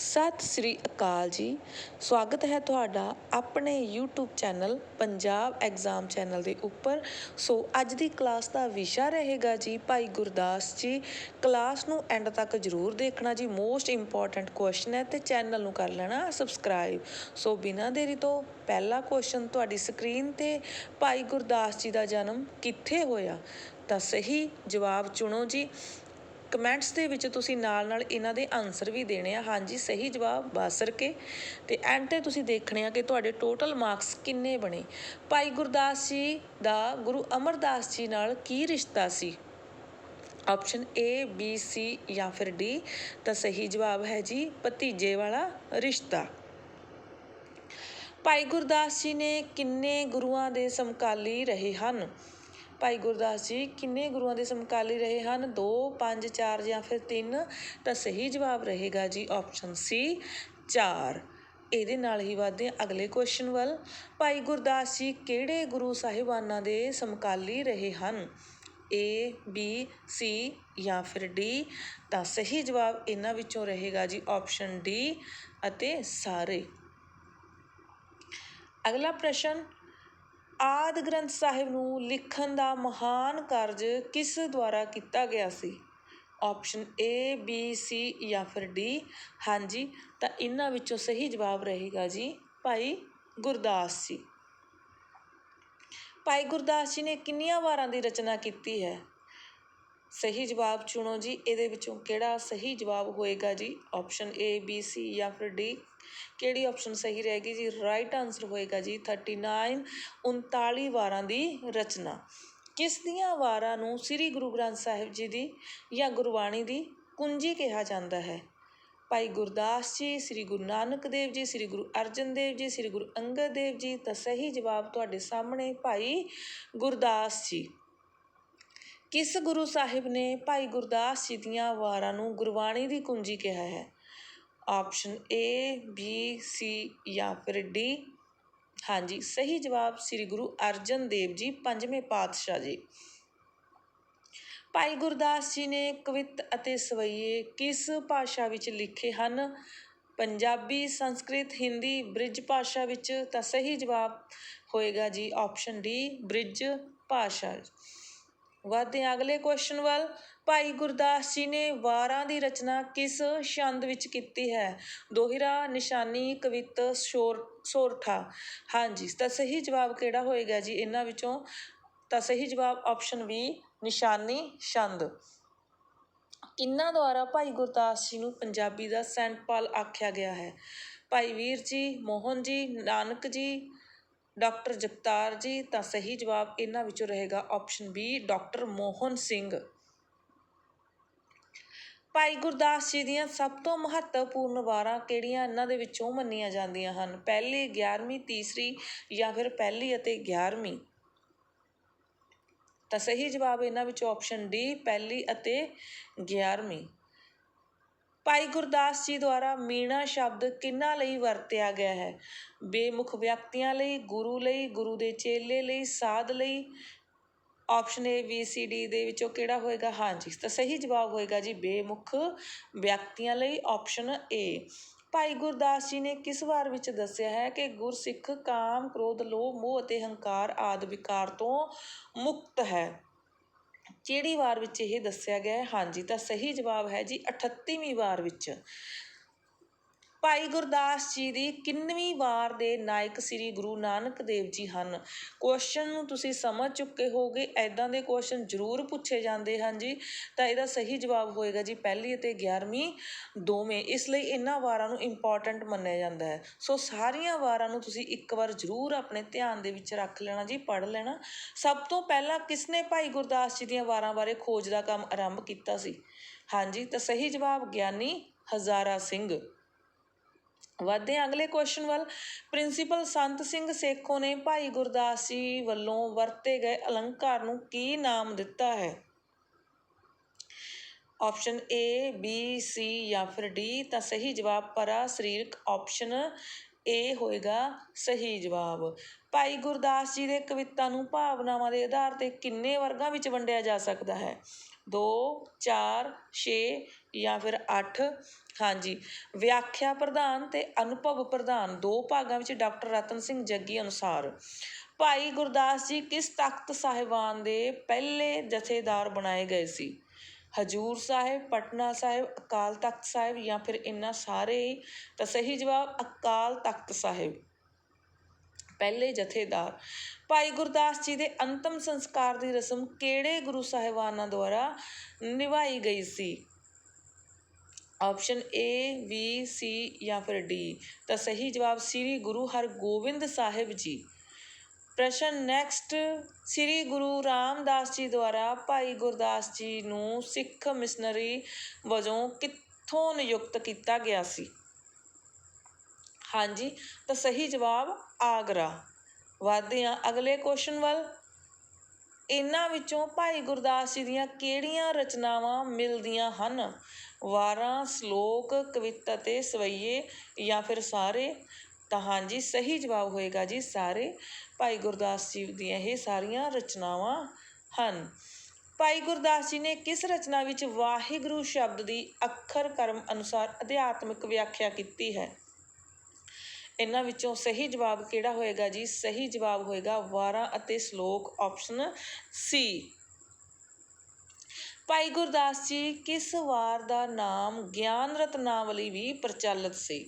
ਸਤਿ ਸ੍ਰੀ ਅਕਾਲ ਜੀ। ਸਵਾਗਤ ਹੈ ਤੁਹਾਡਾ ਆਪਣੇ YouTube channel, Punjab exam channel ਦੇ ਉੱਪਰ। ਸੋ ਅੱਜ ਦੀ ਕਲਾਸ ਦਾ ਵਿਸ਼ਾ ਰਹੇਗਾ ਜੀ ਭਾਈ ਗੁਰਦਾਸ ਜੀ। ਕਲਾਸ ਨੂੰ ਐਂਡ ਤੱਕ ਜ਼ਰੂਰ ਦੇਖਣਾ ਜੀ। ਮੋਸਟ ਇੰਪੋਰਟੈਂਟ ਕੁਐਸਚਨ ਹੈ ਤੇ ਚੈਨਲ ਨੂੰ ਕਰ ਲੈਣਾ ਸਬਸਕ੍ਰਾਈਬ ਸੋ ਬਿਨਾਂ ਦੇਰੀ ਤੋਂ ਪਹਿਲਾ ਕੁਐਸਚਨ ਤੁਹਾਡੀ ਸਕਰੀਨ ਤੇ ਭਾਈ ਗੁਰਦਾਸ ਜੀ ਦਾ ਜਨਮ ਕਿੱਥੇ ਹੋਇਆ? ਤਾਂ ਸਹੀ ਜਵਾਬ ਚੁਣੋ ਜੀ। ਕਮੈਂਟਸ ਦੇ ਵਿੱਚ ਤੁਸੀਂ ਨਾਲ ਨਾਲ ਇਹਨਾਂ ਦੇ ਆਨਸਰ ਵੀ ਦੇਣੇ ਆ। ਹਾਂਜੀ, ਸਹੀ ਜਵਾਬ, ਬਾਸਰ ਕੇ। ਤੇ ਐਂਡ ਤੇ ਤੁਸੀਂ ਦੇਖਣੇ ਆ ਕਿ ਤੁਹਾਡੇ ਟੋਟਲ ਮਾਰਕਸ ਕਿੰਨੇ ਬਣੇ? ਭਾਈ ਗੁਰਦਾਸ ਜੀ ਦਾ, ਗੁਰੂ ਅਮਰਦਾਸ ਜੀ ਨਾਲ ਕੀ ਰਿਸ਼ਤਾ ਸੀ? ਆਪਸ਼ਨ ਏ ਬੀ ਸੀ ਜਾਂ ਫਿਰ ਡੀ ਤਾਂ ਸਹੀ ਜਵਾਬ ਹੈ ਜੀ ਭਤੀਜੇ ਵਾਲਾ ਰਿਸ਼ਤਾ। ਭਾਈ ਗੁਰਦਾਸ ਜੀ ਨੇ ਕਿੰਨੇ ਗੁਰੂਆਂ ਦੇ ਸਮਕਾਲੀ ਰਹੇ ਹਨ? ਭਾਈ ਗੁਰਦਾਸ ਜੀ, ਕਿੰਨੇ ਗੁਰੂਆਂ ਦੇ ਸਮਕਾਲੀ ਰਹੇ ਹਨ? 2 5 4 ਜਾਂ ਫਿਰ 3 ਤਾਂ ਸਹੀ ਜਵਾਬ ਰਹੇਗਾ ਜੀ ਆਪਸ਼ਨ ਸੀ 4 ਇਹਦੇ ਨਾਲ ਹੀ ਵਧਦੇ ਹਾਂ ਅਗਲੇ ਕੁਐਸਚਨ ਵੱਲ। ਭਾਈ ਗੁਰਦਾਸ ਜੀ, ਕਿਹੜੇ ਗੁਰੂ ਸਾਹਿਬਾਨਾਂ ਦੇ ਸਮਕਾਲੀ ਰਹੇ ਹਨ? ਏ ਬੀ ਸੀ ਜਾਂ ਫਿਰ ਡੀ ਤਾਂ ਸਹੀ ਜਵਾਬ ਇਹਨਾਂ ਵਿੱਚੋਂ ਰਹੇਗਾ ਜੀ ਆਪਸ਼ਨ ਡੀ ਅਤੇ ਸਾਰੇ। ਅਗਲਾ ਪ੍ਰਸ਼ਨ ਆਦਿ ਗ੍ਰੰਥ ਸਾਹਿਬ ਨੂੰ ਲਿਖਣ ਦਾ ਮਹਾਨ ਕਾਰਜ ਕਿਸ ਦੁਆਰਾ ਕੀਤਾ ਗਿਆ ਸੀ? ਆਪਸ਼ਨ ਏ ਬੀ ਸੀ ਜਾਂ ਫਿਰ ਡੀ ਹਾਂਜੀ, ਤਾਂ ਇਹਨਾਂ ਵਿੱਚੋਂ ਸਹੀ ਜਵਾਬ ਰਹੇਗਾ ਜੀ ਭਾਈ ਗੁਰਦਾਸ ਜੀ। ਭਾਈ ਗੁਰਦਾਸ ਜੀ ਨੇ ਕਿੰਨੀਆਂ ਵਾਰਾਂ ਦੀ ਰਚਨਾ ਕੀਤੀ ਹੈ? ਸਹੀ ਜਵਾਬ ਚੁਣੋ ਜੀ, ਇਹਦੇ ਵਿੱਚੋਂ ਕਿਹੜਾ ਸਹੀ ਜਵਾਬ ਹੋਏਗਾ ਜੀ? ਆਪਸ਼ਨ ਏ ਬੀ ਸੀ ਜਾਂ ਫਿਰ ਡੀ ਕਿਹੜੀ ਆਪਸ਼ਨ ਸਹੀ ਰਹੇਗੀ ਜੀ? ਰਾਈਟ ਆਨਸਰ ਹੋਏਗਾ ਜੀ 39 39 ਵਾਰਾਂ ਦੀ ਰਚਨਾ। ਕਿਸ ਦੀਆਂ ਵਾਰਾਂ ਨੂੰ ਸ੍ਰੀ ਗੁਰੂ ਗ੍ਰੰਥ ਸਾਹਿਬ ਜੀ ਦੀ ਜਾਂ ਗੁਰਬਾਣੀ ਦੀ ਕੁੰਜੀ ਕਿਹਾ ਜਾਂਦਾ ਹੈ? ਭਾਈ ਗੁਰਦਾਸ ਜੀ, ਸ੍ਰੀ ਗੁਰੂ ਨਾਨਕ ਦੇਵ ਜੀ, ਸ੍ਰੀ ਗੁਰੂ ਅਰਜਨ ਦੇਵ ਜੀ, ਸ੍ਰੀ ਗੁਰੂ ਅੰਗਦ ਦੇਵ ਜੀ, ਤਾਂ ਸਹੀ ਜਵਾਬ ਤੁਹਾਡੇ ਸਾਹਮਣੇ ਭਾਈ ਗੁਰਦਾਸ ਜੀ। ਕਿਸ ਗੁਰੂ ਸਾਹਿਬ ਨੇ ਭਾਈ ਗੁਰਦਾਸ ਜੀ ਦੀਆਂ ਵਾਰਾਂ ਨੂੰ ਗੁਰਬਾਣੀ ਦੀ ਕੁੰਜੀ ਕਿਹਾ ਹੈ? ਆਪਸ਼ਨ ਏ ਬੀ ਸੀ ਜਾਂ ਫਿਰ ਡੀ ਹਾਂਜੀ, ਸਹੀ ਜਵਾਬ ਸ੍ਰੀ ਗੁਰੂ ਅਰਜਨ ਦੇਵ ਜੀ, ਪੰਜਵੇਂ ਪਾਤਸ਼ਾਹ ਜੀ। ਭਾਈ ਗੁਰਦਾਸ ਜੀ ਨੇ ਕਵਿਤ ਅਤੇ ਸਵਈਏ ਕਿਸ ਭਾਸ਼ਾ ਵਿੱਚ ਲਿਖੇ ਹਨ? ਪੰਜਾਬੀ, ਸੰਸਕ੍ਰਿਤ, ਹਿੰਦੀ, ਬ੍ਰਿਜ ਭਾਸ਼ਾ ਵਿੱਚ ਤਾਂ ਸਹੀ ਜਵਾਬ ਹੋਏਗਾ ਜੀ ਆਪਸ਼ਨ ਡੀ ਬ੍ਰਿਜ ਭਾਸ਼ਾ। ਵੱਧਦੇ ਹਾਂ ਅਗਲੇ ਕੁਐਸਚਨ ਵੱਲ। ਭਾਈ ਗੁਰਦਾਸ ਜੀ ਨੇ ਵਾਰਾਂ ਦੀ ਰਚਨਾ ਕਿਸ ਛੰਦ ਵਿੱਚ ਕੀਤੀ ਹੈ? ਦੋਹਿਰਾ, ਨਿਸ਼ਾਨੀ, ਕਵਿਤ, ਸ਼ੋਰ, ਸੋਰਠਾ। ਹਾਂਜੀ, ਤਾਂ ਸਹੀ ਜਵਾਬ ਕਿਹੜਾ ਹੋਏਗਾ ਜੀ? ਇਹਨਾਂ ਵਿੱਚੋਂ ਤਾਂ ਸਹੀ ਜਵਾਬ ਆਪਸ਼ਨ ਬੀ ਨਿਸ਼ਾਨੀ, ਛੰਦ। ਕਿੰਨਾ ਦੁਆਰਾ ਭਾਈ ਗੁਰਦਾਸ ਜੀ ਨੂੰ ਪੰਜਾਬੀ ਦਾ ਸੈਂਟ ਪਾਲ ਆਖਿਆ ਗਿਆ ਹੈ? ਭਾਈ ਵੀਰ ਜੀ, ਮੋਹਨ ਜੀ, ਨਾਨਕ ਜੀ, ਡਾਕਟਰ ਜਗਤਾਰ ਜੀ, ਤਾਂ ਸਹੀ ਜਵਾਬ ਇਹਨਾਂ ਵਿੱਚੋਂ ਰਹੇਗਾ option B doctor Mohan Singh. Bhai Gurdas ji ਦੀਆਂ ਸਭ ਤੋਂ ਮਹੱਤਵਪੂਰਨ ਵਾਰਾਂ ਕਿਹੜੀਆਂ ਇਹਨਾਂ ਦੇ ਵਿੱਚੋਂ ਮੰਨੀਆਂ ਜਾਂਦੀਆਂ ਹਨ? ਪਹਿਲੀ 11ਵੀਂ ਤੀਸਰੀ ਜਾਂ ਫਿਰ ਪਹਿਲੀ ਅਤੇ 11ਵੀਂ ਤਾਂ ਸਹੀ ਜਵਾਬ ਇਹਨਾਂ ਵਿੱਚੋਂ ਆਪਸ਼ਨ ਡੀ ਪਹਿਲੀ ਅਤੇ 11ਵੀਂ ਭਾਈ ਗੁਰਦਾਸ ਜੀ ਦੁਆਰਾ ਮੀਣਾ ਸ਼ਬਦ ਕਿੰਨਾ ਲਈ ਵਰਤਿਆ ਗਿਆ ਹੈ? ਬੇਮੁਖ ਵਿਅਕਤੀਆਂ ਲਈ, ਗੁਰੂ ਲਈ, ਗੁਰੂ ਦੇ ਚੇਲੇ ਲਈ, ਸਾਧ ਲਈ option A B C D ਦੇ ਵਿੱਚੋਂ ਕਿਹੜਾ ਹੋਏਗਾ? ਹਾਂਜੀ, ਤਾਂ ਸਹੀ ਜਵਾਬ ਹੋਏਗਾ ਜੀ ਬੇਮੁਖ ਵਿਅਕਤੀਆਂ ਲਈ ਆਪਸ਼ਨ ਏ ਭਾਈ ਗੁਰਦਾਸ ਜੀ ਨੇ ਕਿਸ ਵਾਰ ਵਿੱਚ ਦੱਸਿਆ ਹੈ ਕਿ ਗੁਰਸਿੱਖ ਕਾਮ, ਕ੍ਰੋਧ, ਲੋਭ, ਮੋਹ ਅਤੇ ਹੰਕਾਰ ਆਦਿ ਵਿਕਾਰ ਤੋਂ ਮੁਕਤ ਹੈ? ਕਿਹੜੀ ਵਾਰ ਵਿੱਚ ਇਹ ਦੱਸਿਆ ਗਿਆ ਹੈ? ਹਾਂਜੀ, ਤਾਂ ਸਹੀ ਜਵਾਬ ਹੈ ਜੀ 38ਵੀਂ ਵਾਰ ਵਿੱਚ। ਭਾਈ ਗੁਰਦਾਸ ਜੀ ਦੀ ਕਿੰਨਵੀਂ ਵਾਰ ਦੇ ਨਾਇਕ ਸ੍ਰੀ ਗੁਰੂ ਨਾਨਕ ਦੇਵ ਜੀ ਹਨ। ਕੁਐਸਚਨ ਨੂੰ ਤੁਸੀਂ ਸਮਝ ਚੁੱਕੇ ਹੋਗੇ ਐਦਾਂ ਦੇ ਕੁਐਸਚਨ ਜ਼ਰੂਰ ਪੁੱਛੇ ਜਾਂਦੇ ਹਨ ਜੀ। ਤਾਂ ਇਹਦਾ ਸਹੀ ਜਵਾਬ ਹੋਏਗਾ ਜੀ ਪਹਿਲੀ ਅਤੇ 11ਵੀਂ ਦੋਵੇਂ। ਇਸ ਲਈ ਇਹਨਾਂ ਵਾਰਾਂ ਨੂੰ ਇੰਪੋਰਟੈਂਟ ਮੰਨਿਆ ਜਾਂਦਾ ਹੈ। ਸੋ ਸਾਰੀਆਂ ਵਾਰਾਂ ਨੂੰ ਤੁਸੀਂ ਇੱਕ ਵਾਰ ਜ਼ਰੂਰ ਆਪਣੇ ਧਿਆਨ ਦੇ ਵਿੱਚ ਰੱਖ ਲੈਣਾ ਜੀ, ਪੜ੍ਹ ਲੈਣਾ। ਸਭ ਤੋਂ ਪਹਿਲਾਂ ਕਿਸਨੇ ਭਾਈ ਗੁਰਦਾਸ ਜੀ ਦੀਆਂ ਵਾਰਾਂ ਬਾਰੇ ਖੋਜ ਦਾ ਕੰਮ ਆਰੰਭ ਕੀਤਾ ਸੀ? ਹਾਂਜੀ, ਤਾਂ ਸਹੀ ਜਵਾਬ ਗਿਆਨੀ ਹਜ਼ਾਰਾ ਸਿੰਘ। ਵਧਦੇ ਹਾਂ। ਅਗਲੇ ਕੁਐਸਚਨ ਵੱਲ ਪ੍ਰਿੰਸੀਪਲ ਸੰਤ ਸਿੰਘ ਸੇਖੋਂ ਨੇ ਭਾਈ ਗੁਰਦਾਸ ਜੀ ਵੱਲੋਂ ਵਰਤੇ ਗਏ ਅਲੰਕਾਰ ਨੂੰ ਕੀ ਨਾਮ ਦਿੱਤਾ ਹੈ? ਆਪਸ਼ਨ ਏ ਬੀ ਸੀ ਜਾਂ ਫਿਰ ਡੀ ਤਾਂ ਸਹੀ ਜਵਾਬ ਪਰਾ ਸਰੀਰਕ ਆਪਸ਼ਨ ਏ ਹੋਏਗਾ ਸਹੀ ਜਵਾਬ। ਭਾਈ ਗੁਰਦਾਸ ਜੀ ਦੇ ਕਵਿਤਾ ਨੂੰ ਭਾਵਨਾਵਾਂ ਦੇ ਆਧਾਰ ਤੇ ਕਿੰਨੇ ਵਰਗਾਂ ਵਿੱਚ ਵੰਡਿਆ ਜਾ ਸਕਦਾ ਹੈ? 2 4 6 ਜਾਂ ਫਿਰ ਅੱਠ? ਹਾਂਜੀ। ਵਿਆਖਿਆ ਪ੍ਰਧਾਨ ਅਤੇ ਅਨੁਭਵ ਪ੍ਰਧਾਨ, ਦੋ ਭਾਗਾਂ ਵਿੱਚ ਡਾਕਟਰ ਰਤਨ ਸਿੰਘ ਜੱਗੀ ਅਨੁਸਾਰ। ਭਾਈ ਗੁਰਦਾਸ ਜੀ ਕਿਸ ਤਖਤ ਸਾਹਿਬਾਨ ਦੇ ਪਹਿਲੇ ਜਥੇਦਾਰ ਬਣਾਏ ਗਏ ਸੀ? ਹਜੂਰ ਸਾਹਿਬ, ਪਟਨਾ ਸਾਹਿਬ, ਅਕਾਲ ਤਖਤ ਸਾਹਿਬ ਜਾਂ ਫਿਰ ਇਹਨਾਂ ਸਾਰੇ? ਹੀ ਤਾਂ ਸਹੀ ਜਵਾਬ, ਅਕਾਲ ਤਖਤ ਸਾਹਿਬ। ਪਹਿਲੇ ਜਥੇਦਾਰ। ਭਾਈ ਗੁਰਦਾਸ ਜੀ ਦੇ ਅੰਤਮ ਸੰਸਕਾਰ ਦੀ ਰਸਮ ਕਿਹੜੇ ਗੁਰੂ ਸਾਹਿਬਾਨਾਂ ਦੁਆਰਾ ਨਿਭਾਈ ਗਈ ਸੀ? ਆਪਸ਼ਨ A, B, C ਜਾਂ ਫਿਰ D ਤਾਂ ਸਹੀ ਜਵਾਬ ਸ੍ਰੀ ਗੁਰੂ ਹਰਗੋਬਿੰਦ ਸਾਹਿਬ ਜੀ। ਪ੍ਰਸ਼ਨ ਨੈਕਸਟ ਸ੍ਰੀ ਗੁਰੂ ਰਾਮਦਾਸ ਜੀ ਦੁਆਰਾ ਭਾਈ ਗੁਰਦਾਸ ਜੀ ਨੂੰ ਸਿੱਖ ਮਿਸ਼ਨਰੀ ਵਜੋਂ ਕਿੱਥੋਂ ਨਿਯੁਕਤ ਕੀਤਾ ਗਿਆ ਸੀ? ਹਾਂਜੀ, ਤਾਂ ਸਹੀ ਜਵਾਬ ਆਗਰਾ। ਵਧਦੇ ਹਾਂ ਅਗਲੇ ਕੁਐਸਚਨ ਵੱਲ। ਇਹਨਾਂ ਵਿੱਚੋਂ ਭਾਈ ਗੁਰਦਾਸ ਜੀ ਦੀਆਂ ਕਿਹੜੀਆਂ ਰਚਨਾਵਾਂ ਮਿਲਦੀਆਂ ਹਨ? ਵਾਰਾਂ, ਸ਼ਲੋਕ, ਕਵਿਤਾ ਤੇ ਸਵਈਏ ਜਾਂ ਫਿਰ ਸਾਰੇ? ਤਾਂ ਹਾਂਜੀ, ਸਹੀ ਜਵਾਬ ਹੋਏਗਾ ਜੀ, ਸਾਰੇ। ਭਾਈ ਗੁਰਦਾਸ ਜੀ ਦੀਆਂ ਇਹ ਸਾਰੀਆਂ ਰਚਨਾਵਾਂ ਹਨ। ਭਾਈ ਗੁਰਦਾਸ ਜੀ ਨੇ ਕਿਸ ਰਚਨਾ ਵਿੱਚ ਵਾਹਿਗੁਰੂ ਸ਼ਬਦ ਦੀ ਅੱਖਰ ਕਰਮ ਅਨੁਸਾਰ ਅਧਿਆਤਮਿਕ ਵਿਆਖਿਆ ਕੀਤੀ ਹੈ? ਇਹਨਾਂ ਵਿੱਚੋਂ ਸਹੀ ਜਵਾਬ ਕਿਹੜਾ ਹੋਏਗਾ ਜੀ? ਸਹੀ ਜਵਾਬ ਹੋਏਗਾ ਵਾਰਾਂ ਅਤੇ ਸ਼ਲੋਕ ਆਪਸ਼ਨ ਸੀ ਭਾਈ ਗੁਰਦਾਸ ਜੀ, ਕਿਸ ਵਾਰ ਦਾ ਨਾਮ ਗਿਆਨ ਰਤਨਾਵਲੀ ਵੀ ਪ੍ਰਚਲਿਤ ਸੀ?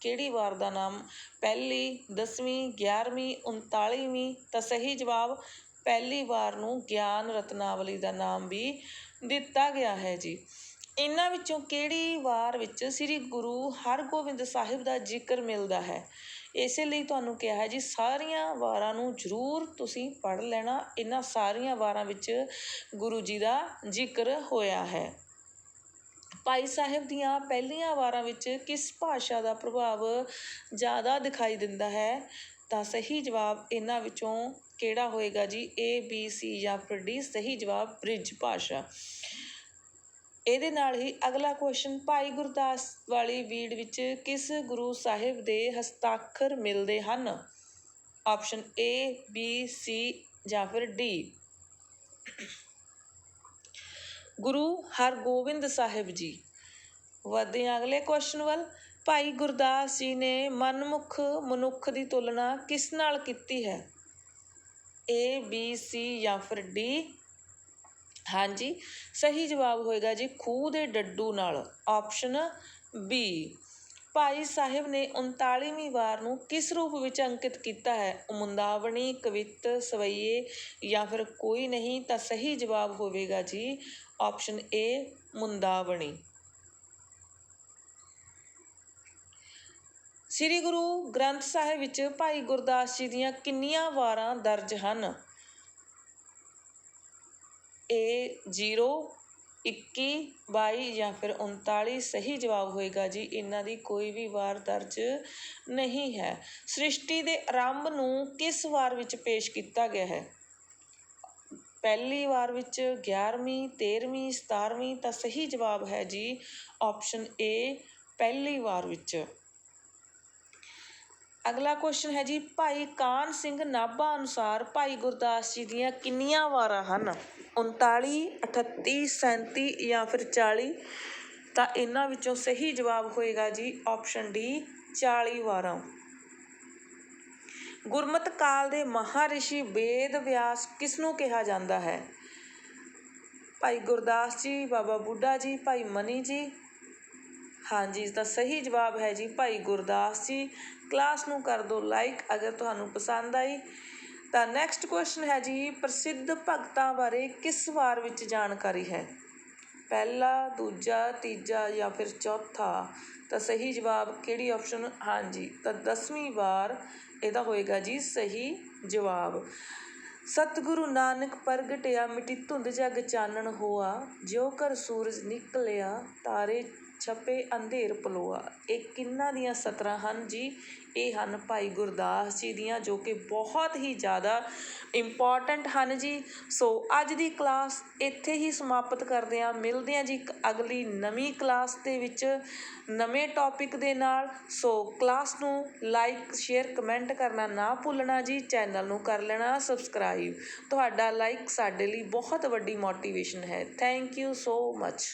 ਕਿਹੜੀ ਵਾਰ ਦਾ ਨਾਮ? ਪਹਿਲੀ, ਦਸਵੀਂ 11ਵੀਂ 39ਵੀਂ ਤਾਂ ਸਹੀ ਜਵਾਬ ਪਹਿਲੀ ਵਾਰ ਨੂੰ ਗਿਆਨ ਰਤਨਾਵਲੀ ਦਾ ਨਾਮ ਵੀ ਦਿੱਤਾ ਗਿਆ ਹੈ ਜੀ। ਇਹਨਾਂ ਵਿੱਚੋਂ ਕਿਹੜੀ ਵਾਰ ਵਿੱਚ ਸ੍ਰੀ ਗੁਰੂ ਹਰਗੋਬਿੰਦ ਸਾਹਿਬ ਦਾ ਜ਼ਿਕਰ ਮਿਲਦਾ ਹੈ? ਇਸੇ ਲਈ ਤੁਹਾਨੂੰ ਕਿਹਾ ਹੈ ਜੀ, ਸਾਰੀਆਂ ਵਾਰਾਂ ਨੂੰ ਜ਼ਰੂਰ ਤੁਸੀਂ ਪੜ੍ਹ ਲੈਣਾ। ਇਹਨਾਂ ਸਾਰੀਆਂ ਵਾਰਾਂ ਵਿੱਚ ਗੁਰੂ ਜੀ ਦਾ ਜ਼ਿਕਰ ਹੋਇਆ ਹੈ। ਭਾਈ ਸਾਹਿਬ ਦੀਆਂ ਪਹਿਲੀਆਂ ਵਾਰਾਂ ਵਿੱਚ ਕਿਸ ਭਾਸ਼ਾ ਦਾ ਪ੍ਰਭਾਵ ਜ਼ਿਆਦਾ ਦਿਖਾਈ ਦਿੰਦਾ ਹੈ? ਤਾਂ ਸਹੀ ਜਵਾਬ ਇਹਨਾਂ ਵਿੱਚੋਂ ਕਿਹੜਾ ਹੋਏਗਾ ਜੀ? A, B, C ਜਾਂ ਫਿਰ D? ਸਹੀ ਜਵਾਬ ਬ੍ਰਿਜ ਭਾਸ਼ਾ। ਇਹਦੇ ਨਾਲ ਹੀ ਅਗਲਾ ਕੁਸ਼ਚਨ ਭਾਈ ਗੁਰਦਾਸ ਵਾਲੀ ਬੀੜ ਵਿੱਚ ਕਿਸ ਗੁਰੂ ਸਾਹਿਬ ਦੇ ਹਸਤਾਖਰ ਮਿਲਦੇ ਹਨ? ਆਪਸ਼ਨ ਏ ਬੀ ਸੀ ਜਾਂ ਫਿਰ ਡੀ ਗੁਰੂ ਹਰਗੋਬਿੰਦ ਸਾਹਿਬ ਜੀ, ਵਧਦੇ ਹਾਂ ਅਗਲੇ ਕੁਐਸਚਨ ਵੱਲ। ਭਾਈ ਗੁਰਦਾਸ ਜੀ ਨੇ ਮਨਮੁਖ ਮਨੁੱਖ ਦੀ ਤੁਲਨਾ ਕਿਸ ਨਾਲ ਕੀਤੀ ਹੈ? ਏ ਬੀ ਸੀ ਜਾਂ ਫਿਰ ਡੀ ਹਾਂਜੀ, ਸਹੀ ਜਵਾਬ ਹੋਏਗਾ ਜੀ ਖੂਹ ਦੇ ਡੱਡੂ ਨਾਲ ਆਪਸ਼ਨ ਬੀ ਭਾਈ ਸਾਹਿਬ ਨੇ 39ਵੀਂ ਵਾਰ ਨੂੰ ਕਿਸ ਰੂਪ ਵਿੱਚ ਅੰਕਿਤ ਕੀਤਾ ਹੈ? ਮੁੰਦਾਵਣੀ ਕਵਿਤ, ਸਵਈਏ ਜਾਂ ਫਿਰ ਕੋਈ ਨਹੀਂ ਤਾਂ ਸਹੀ ਜਵਾਬ ਹੋਵੇਗਾ ਜੀ ਆਪਸ਼ਨ ਏ ਮੁੰਦਾਵਣੀ। ਸ੍ਰੀ ਗੁਰੂ ਗ੍ਰੰਥ ਸਾਹਿਬ ਵਿੱਚ ਭਾਈ ਗੁਰਦਾਸ ਜੀ ਦੀਆਂ ਕਿੰਨੀਆਂ ਵਾਰਾਂ ਦਰਜ ਹਨ? ਏ 0 21 22 ਜਾਂ ਫਿਰ 39 ਸਹੀ ਜਵਾਬ ਹੋਏਗਾ ਜੀ। ਇਹਨਾਂ ਦੀ ਕੋਈ ਵੀ ਵਾਰ ਦਰਜ ਨਹੀਂ ਹੈ। ਸ੍ਰਿਸ਼ਟੀ ਦੇ ਆਰੰਭ ਨੂੰ ਕਿਸ ਵਾਰ ਵਿੱਚ ਪੇਸ਼ ਕੀਤਾ ਗਿਆ ਹੈ? ਪਹਿਲੀ ਵਾਰ ਵਿੱਚ 11ਵੀਂ 13ਵੀਂ 17ਵੀਂ ਤਾਂ ਸਹੀ ਜਵਾਬ ਹੈ ਜੀ। ਆਪਸ਼ਨ ਏ ਪਹਿਲੀ ਵਾਰ ਵਿੱਚ। ਅਗਲਾ ਕੁਐਸਚਨ ਹੈ ਜੀ, ਭਾਈ ਕਾਨ ਸਿੰਘ ਨਾਭਾ ਅਨੁਸਾਰ ਭਾਈ ਗੁਰਦਾਸ ਜੀ ਦੀਆਂ ਕਿੰਨੀਆਂ ਵਾਰਾਂ ਹਨ? 39 38 37 ਜਾਂ ਫਿਰ 40 ਤਾਂ ਇਹਨਾਂ ਵਿੱਚੋਂ ਸਹੀ ਜਵਾਬ ਹੋਏਗਾ ਜੀ ਆਪਸ਼ਨ ਡੀ 40 ਵਾਰਾਂ। ਗੁਰਮਤ ਕਾਲ ਦੇ ਮਹਾਰਿਸ਼ੀ ਵੇਦ ਵਿਆਸ ਕਿਸ ਨੂੰ ਕਿਹਾ ਜਾਂਦਾ ਹੈ? ਭਾਈ ਗੁਰਦਾਸ ਜੀ, ਬਾਬਾ ਬੁੱਢਾ ਜੀ, ਭਾਈ ਮਨੀ ਜੀ ਹਾਂਜੀ ਤਾਂ ਸਹੀ ਜਵਾਬ ਹੈ ਜੀ ਭਾਈ ਗੁਰਦਾਸ ਜੀ। ਕਲਾਸ ਨੂੰ ਕਰ ਦਿਓ ਲਾਈਕ, ਅਗਰ ਤੁਹਾਨੂੰ ਪਸੰਦ ਆਈ ਤਾਂ ਨੈਕਸਟ ਕੁਐਸਚਨ ਹੈ ਜੀ, ਪ੍ਰਸਿੱਧ ਭਗਤਾਂ ਬਾਰੇ ਕਿਸ ਵਾਰ ਵਿੱਚ ਜਾਣਕਾਰੀ ਹੈ? ਪਹਿਲਾ, ਦੂਜਾ, ਤੀਜਾ ਜਾਂ ਫਿਰ ਚੌਥਾ? ਤਾਂ ਸਹੀ ਜਵਾਬ ਕਿਹੜੀ ਆਪਸ਼ਨ ਹਾਂਜੀ, ਤਾਂ 10ਵੀਂ ਵਾਰ ਇਹਦਾ ਹੋਏਗਾ ਜੀ ਸਹੀ ਜਵਾਬ। ਸਤਿਗੁਰੂ ਨਾਨਕ ਪ੍ਰਗਟਿਆ, ਮਿਟੀ ਧੁੰਦ ਜਗ ਚਾਨਣ ਹੋਆ, ਜਿਉ ਕਰ ਸੂਰਜ ਨਿਕਲਿਆ, ਤਾਰੇ ਛਪੇ, ਅੰਧੇਰ ਪਲੋਆ। ਇਹ ਕਿਹਨਾਂ ਦੀਆਂ ਸਤਰਾਂ ਹਨ ਜੀ? ਇਹ ਹਨ ਭਾਈ ਗੁਰਦਾਸ ਜੀ ਦੀਆਂ, ਜੋ ਕਿ ਬਹੁਤ ਹੀ ਜ਼ਿਆਦਾ ਇੰਪੋਰਟੈਂਟ ਹਨ ਜੀ। ਸੋ ਅੱਜ ਦੀ ਕਲਾਸ ਇੱਥੇ ਹੀ ਸਮਾਪਤ ਕਰਦੇ ਹਾਂ। ਮਿਲਦੇ ਹਾਂ ਜੀ ਇੱਕ ਅਗਲੀ ਨਵੀਂ ਕਲਾਸ ਦੇ ਵਿੱਚ ਨਵੇਂ ਟੌਪਿਕ ਦੇ ਨਾਲ। ਸੋ ਕਲਾਸ ਨੂੰ ਲਾਈਕ ਸ਼ੇਅਰ ਕਮੈਂਟ ਕਰਨਾ ਨਾ ਭੁੱਲਣਾ ਜੀ। ਚੈਨਲ ਨੂੰ ਕਰ ਲੈਣਾ ਸਬਸਕ੍ਰਾਈਬ ਤੁਹਾਡਾ ਲਾਈਕ ਸਾਡੇ ਲਈ ਬਹੁਤ ਵੱਡੀ ਮੋਟੀਵੇਸ਼ਨ ਹੈ। Thank you so much